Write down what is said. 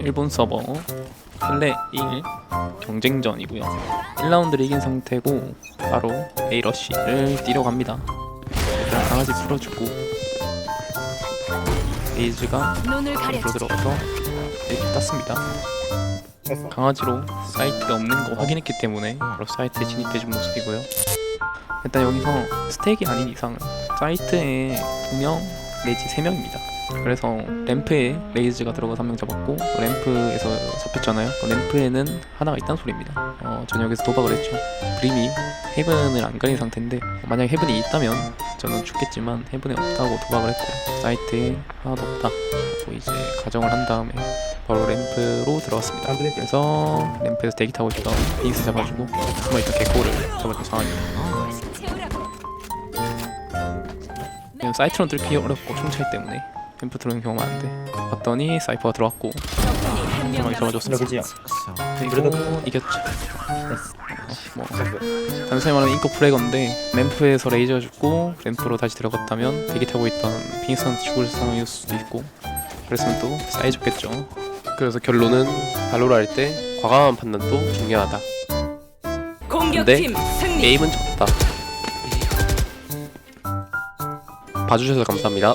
일본 서버 플레 1 경쟁전이고요. 1라운드를 이긴 상태고 바로 A러쉬를 뛰러 갑니다. 일단 강아지 풀어주고 으로 가려. 들어가서 이렇게 땄습니다. 강아지로 사이트가 없는 거 확인했기 때문에 바로 사이트에 진입해준 모습이고요. 일단 여기서 스택이 아닌 이상 사이트에 2명 내지 3명입니다 그래서 램프에 레이즈가 들어가서 한 명 잡았고 램프에서 잡혔잖아요 램프에는 하나가 있다는 소리입니다 어, 여기서 도박을 했죠 브림이 헤븐을 안 가린 상태인데 만약에 헤븐이 있다면 저는 죽겠지만 헤븐에 없다고 도박을 했고 사이트에 하나도 없다 하고 이제 가정을 한 다음에 바로 램프로 들어갔습니다 그래서 램프에서 대기 타고 있던 빙스 잡아주고 숨어있던 개코를 잡아준 상황입니다 사이트론 뚫기 어렵고 총차이 때문에 램프 들어오는 경우가 많은데 봤더니 사이퍼가 들어왔고. 좋아졌습니다 그지요. 그리고 이겼죠 어, 뭐 단순히 말하면 인코 프레건데 램프에서 레이저가 죽고 램프로 다시 들어갔다면 대기 타고 있던 빙스한테 죽을 상황일 수도 있고 그랬으면 또 쌓여졌겠죠 그래서 결론은 발로를 할때 과감한 판단도 중요하다. 승리. 게임은 졌다. 봐주셔서 감사합니다.